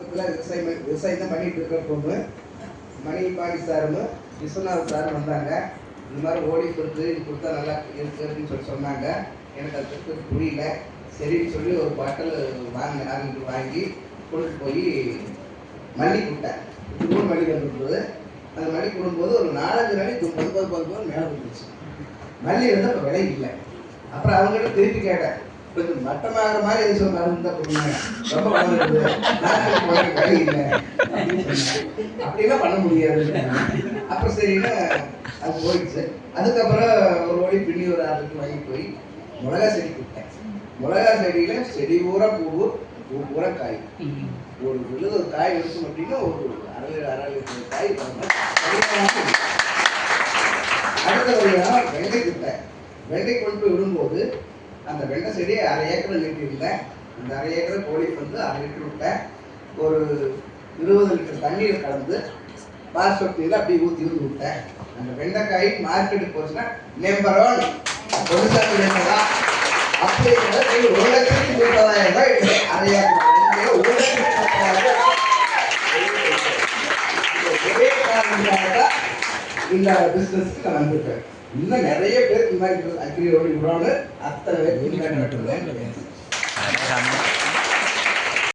விவசாயம் விவசாயம் தான் பண்ணிட்டு இருக்கிற பொண்ணு. மணி பாடி சாரும் விஸ்வநாத் சாரும் வந்தாங்க. இந்த மாதிரி ஓடி கொடுத்து இது கொடுத்தா நல்லா இருக்கு அப்படின்னு சொல்லி சொன்னாங்க. எனக்கு அது கொடுத்தது புரியல. சரின்னு சொல்லி ஒரு பாட்டில் வாங்க அங்கே வாங்கி கொண்டு போய் மல்லி கொடுத்தேன். மூணு மல்லி வந்துருந்தது அந்த மல்லி கொடுக்கும்போது ஒரு நாலஞ்சு நாளைக்கு பது பது மேலே வந்துருச்சு மல்லி வந்து அப்போ விலை இல்லை. அப்புறம் அவங்ககிட்ட திருப்பி கேட்டேன். கொஞ்சம் மட்டமாகிற மாதிரி எது சொன்னாலும் தான் கொடுங்க ரொம்ப வளர்ந்துருது கை இல்லை அப்படிலாம் பண்ண முடியாது. அப்புறம் சரின்னா அது போயிடுச்சு. அதுக்கப்புறம் ஒரு ஓடி பின்னி ஒரு ஆளுக்கு வாங்கி போய் மிளகா செடி கொடுத்தேன். மிளகா செடியில் செடி பூரா பூவு பூ பூரா காய். ஒரு விழுது ஒரு காய் இருக்கும் அப்படின்னா ஒரு அரை அரை லிட்டர் காய் பண்ண அடுத்த வழியாக வெண்டை கொடுத்தேன். வெண்டை கொண்டு போய் விடும்போது அந்த வெண்டை செடியை அரை ஏக்கர் நீட்டியிருந்தேன் அந்த அரை ஏக்கர் கோழிக்கு வந்து அரை லிட்டர் விட்டேன் ஒரு இருபது லிட்டர் தண்ணீர் கலந்து பாஸ்பத்தியில் அப்படியே ஊற்றி ஊற்றி விட்டேன். அந்த வெண்டைக்காய் மார்க்கெட்டுக்கு போச்சுன்னா நம்பர் ஒன் பொதுசாமி வெண்டைதா அப்படிங்கிறத ஒரு லட்சத்தி முப்பதாயிரம் ரூபாய் அரை ஏக்கர் ஒரு லட்சத்தி முப்பதாயிரம் ஒரே காரணத்துக்காக இந்த பிசினஸ்க்கு நான் வந்திருக்கேன். இன்னும் நிறைய பேர் இந்த மாதிரி அக்ரியோடு விடாமல் அத்தனை பேர் இந்த மாதிரி